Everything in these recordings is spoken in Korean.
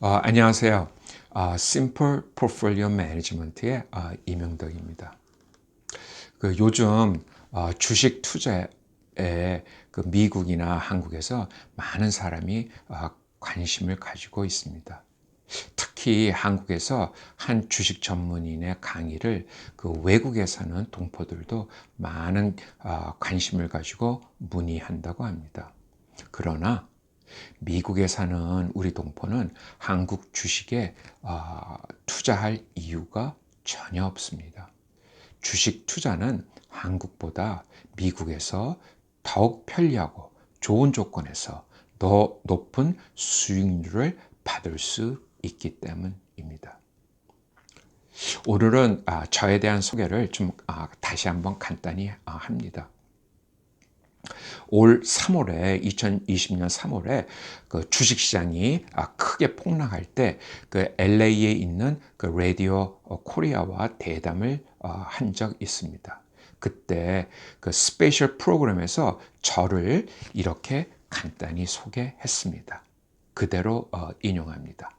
어, 안녕하세요. 어, 심플 포트폴리오 매니지먼트의 어, 이명덕입니다. 그 요즘 어, 주식 투자에 그 미국이나 한국에서 많은 사람이 어, 관심을 가지고 있습니다. 특히 한국에서 한 주식 전문인의 강의를 그 외국에 사는 동포들도 많은 어, 관심을 가지고 문의한다고 합니다. 그러나 미국에 사는 우리 동포는 한국 주식에 어, 투자할 이유가 전혀 없습니다. 주식 투자는 한국보다 미국에서 더욱 편리하고 좋은 조건에서 더 높은 수익률을 받을 수 있기 때문입니다. 오늘은 아, 저에 대한 소개를 좀 아, 다시 한번 간단히 아, 합니다. 올 3월에 2020년 3월에 그 주식 시장이 아, 크게 폭락할 때 그 LA에 있는 그 라디오 코리아와 대담을 어, 한적 있습니다. 그때 그 스페셜 프로그램에서 저를 이렇게 간단히 소개했습니다. 그대로 어, 인용합니다.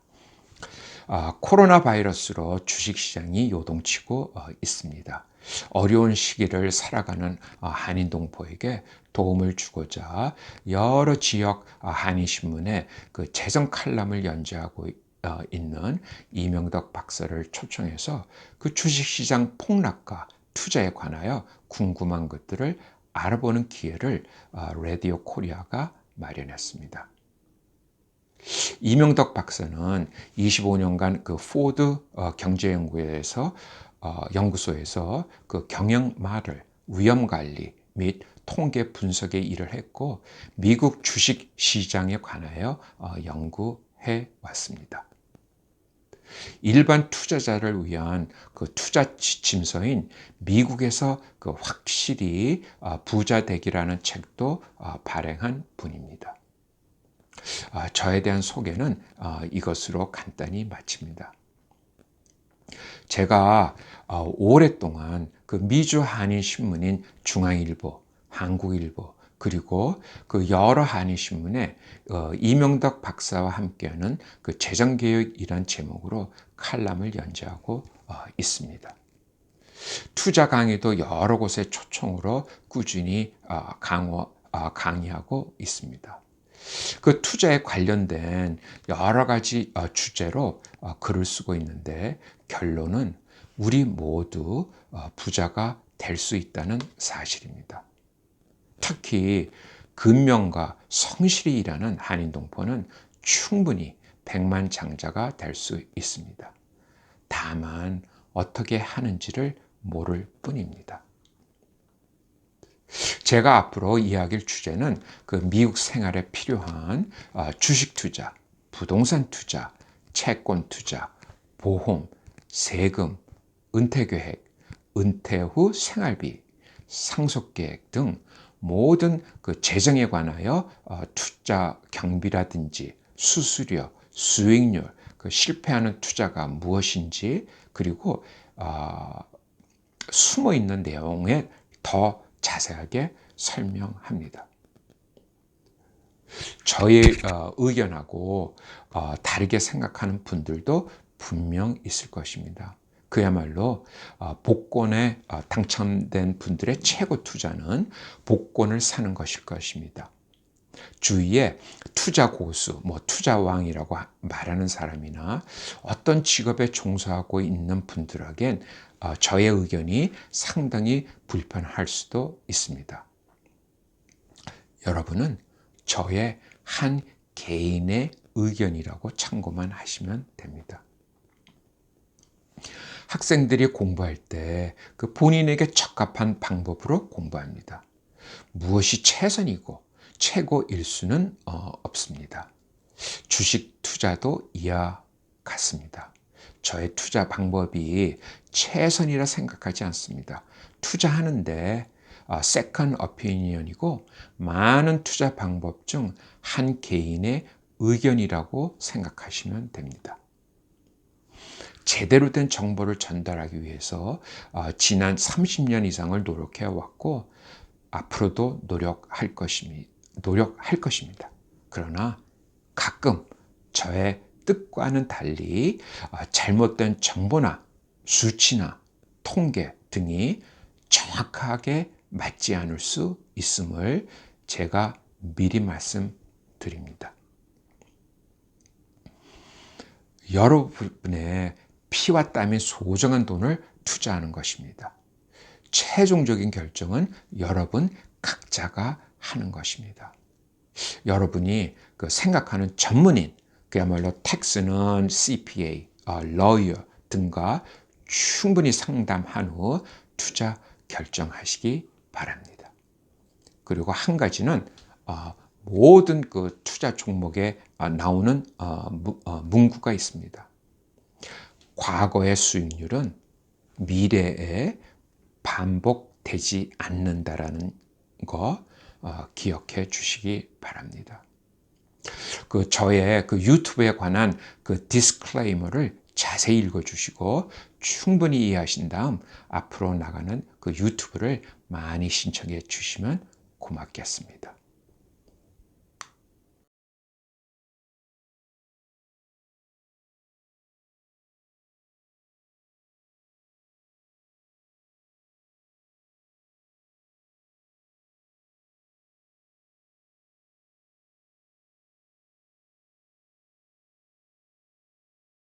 아, 코로나 바이러스로 주식 시장이 요동치고 어, 있습니다. 어려운 시기를 살아가는 어, 한인 동포에게 도움을 주고자 여러 지역 어, 한인 신문에 그 재정 칼럼을 연재하고 어, 있는 이명덕 박사를 초청해서 그 주식시장 폭락과 투자에 관하여 궁금한 것들을 알아보는 기회를 라디오 코리아가 마련했습니다. 이명덕 박사는 25년간 그 포드 경제연구에서 어, 연구소에서 그 경영 말을 위험 관리 및 통계 분석의 일을 했고 미국 주식 시장에 관하여 어, 연구해 왔습니다. 일반 투자자를 위한 그 투자 지침서인 미국에서 그 확실히 어, 부자 되기라는 책도 어, 발행한 분입니다. 아, 저에 대한 소개는 어, 이것으로 간단히 마칩니다. 제가 어, 오랫동안 그 미주 한인 신문인 중앙일보, 한국일보, 그리고 그 여러 한인 신문에 어, 이명덕 박사와 함께하는 그 재정 개혁이란 제목으로 칼럼을 연재하고 어, 있습니다. 투자 강의도 여러 곳에 초청으로 꾸준히 강의하고 있습니다. 그 투자에 관련된 여러 가지 주제로 글을 쓰고 있는데 결론은 우리 모두 어, 부자가 될 수 있다는 사실입니다. 특히 근명과 성실히 일하는 한인 동포는 충분히 백만장자가 될 수 있습니다. 다만 어떻게 하는지를 모를 뿐입니다. 제가 앞으로 이야기할 주제는 그 미국 생활에 필요한 어, 주식 투자, 부동산 투자, 채권 투자, 보험, 세금, 은퇴 계획, 은퇴 후 생활비, 상속 계획 등 모든 그 재정에 관하여 어, 투자 경비라든지 수수료, 수익률, 그 실패하는 투자가 무엇인지 그리고 어, 숨어 있는 내용에 더 자세하게 설명합니다. 저의 어, 의견하고 어, 다르게 생각하는 분들도 분명 있을 것입니다. 그야말로 어, 복권에 어, 당첨된 분들의 최고 투자는 복권을 사는 것일 것입니다. 주위에 투자 고수, 뭐 투자 왕이라고 말하는 사람이나 어떤 직업에 종사하고 있는 분들에겐 어, 저의 의견이 상당히 불편할 수도 있습니다. 여러분은 저의 한 개인의 의견이라고 참고만 하시면 됩니다. 학생들이 공부할 때 그 본인에게 적합한 방법으로 공부합니다. 무엇이 최선이고 최고 일 수는 어, 없습니다. 주식 투자도 이와 같습니다. 저의 투자 방법이 최선이라 생각하지 않습니다. 투자하는데 세컨 어피니언이고 많은 투자 방법 중 한 개인의 의견이라고 생각하시면 됩니다. 제대로 된 정보를 전달하기 위해서 어, 지난 30년 이상을 노력해 왔고 앞으로도 노력할 것입니다. 노력할 것입니다. 그러나 가끔 저의 뜻과는 달리 어, 잘못된 정보나 수치나 통계 등이 정확하게 맞지 않을 수 있음을 제가 미리 말씀드립니다. 여러분의 피와 땀이 소중한 돈을 투자하는 것입니다. 최종적인 결정은 여러분 각자가 하는 것입니다. 여러분이 그 생각하는 전문인, 그야말로 텍스는 CPA, 어, lawyer 등과 충분히 상담한 후 투자 결정하시기 바랍니다. 그리고 한 가지는 어, 모든 그 투자 종목에 어, 나오는 어, 문구가 있습니다. 과거의 수익률은 미래에 반복되지 않는다라는 거 기억해 주시기 바랍니다. 그 저의 그 유튜브에 관한 그 디스클레이머를 자세히 읽어 주시고 충분히 이해하신 다음 앞으로 나가는 그 유튜브를 많이 신청해 주시면 고맙겠습니다.